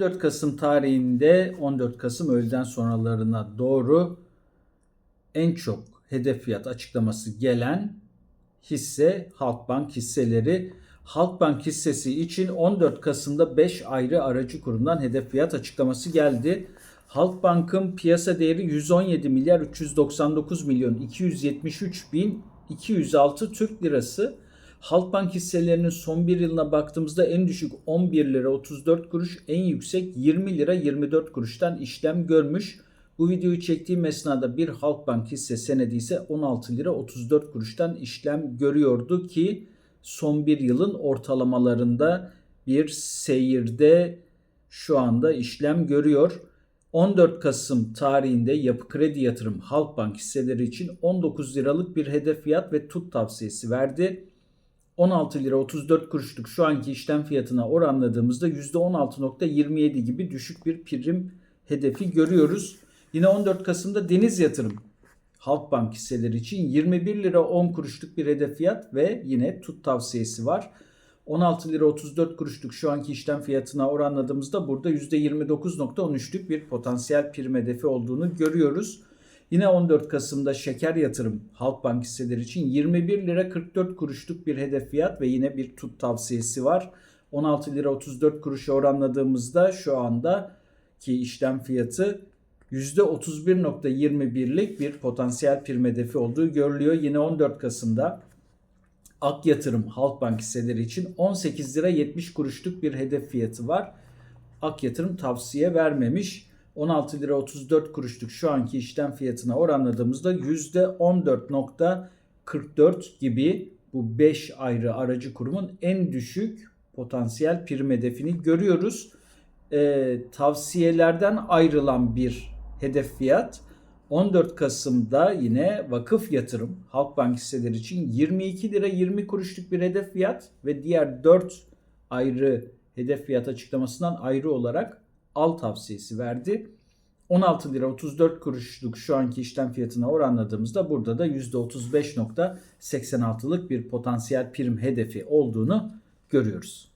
14 Kasım tarihinde 14 Kasım öğleden sonralarına doğru en çok hedef fiyat açıklaması gelen hisse Halkbank hisseleri. Halkbank hissesi için 14 Kasım'da 5 ayrı aracı kurumdan hedef fiyat açıklaması geldi. Halkbank'ın piyasa değeri 117 milyar 399 milyon 273 bin 206 Türk lirası. Halkbank hisselerinin son bir yılına baktığımızda en düşük 11 lira 34 kuruş, en yüksek 20 lira 24 kuruştan işlem görmüş. Bu videoyu çektiğim esnada bir Halkbank hisse senedi ise 16 lira 34 kuruştan işlem görüyordu ki son bir yılın ortalamalarında bir seyirde şu anda işlem görüyor. 14 Kasım tarihinde Yapı Kredi Yatırım Halkbank hisseleri için 19 liralık bir hedef fiyat ve tut tavsiyesi verdi. 16 lira 34 kuruşluk şu anki işlem fiyatına oranladığımızda %16.27 gibi düşük bir prim hedefi görüyoruz. Yine 14 Kasım'da Deniz Yatırım Halkbank hisseleri için 21 lira 10 kuruşluk bir hedef fiyat ve yine tut tavsiyesi var. 16 lira 34 kuruşluk şu anki işlem fiyatına oranladığımızda burada %29.13'lük bir potansiyel prim hedefi olduğunu görüyoruz. Yine 14 Kasım'da şeker yatırım Halkbank hisseleri için 21 lira 44 kuruşluk bir hedef fiyat ve yine bir tut tavsiyesi var. 16 lira 34 kuruşa oranladığımızda şu anda ki işlem fiyatı %31.21'lik bir potansiyel prim hedefi olduğu görülüyor. Yine 14 Kasım'da Ak Yatırım Halkbank hisseleri için 18 lira 70 kuruşluk bir hedef fiyatı var. Ak Yatırım tavsiye vermemiş. 16 lira 34 kuruşluk şu anki işlem fiyatına oranladığımızda %14.44 gibi bu 5 ayrı aracı kurumun en düşük potansiyel prim hedefini görüyoruz. Ee, tavsiyelerden ayrılan bir hedef fiyat 14 Kasım'da yine vakıf yatırım Halkbank hisseleri için 22 lira 20 kuruşluk bir hedef fiyat ve diğer 4 ayrı hedef fiyat açıklamasından ayrı olarak al tavsiyesi verdi. 16 lira 34 kuruşluk şu anki işlem fiyatına oranladığımızda burada da %35.86'lık bir potansiyel prim hedefi olduğunu görüyoruz.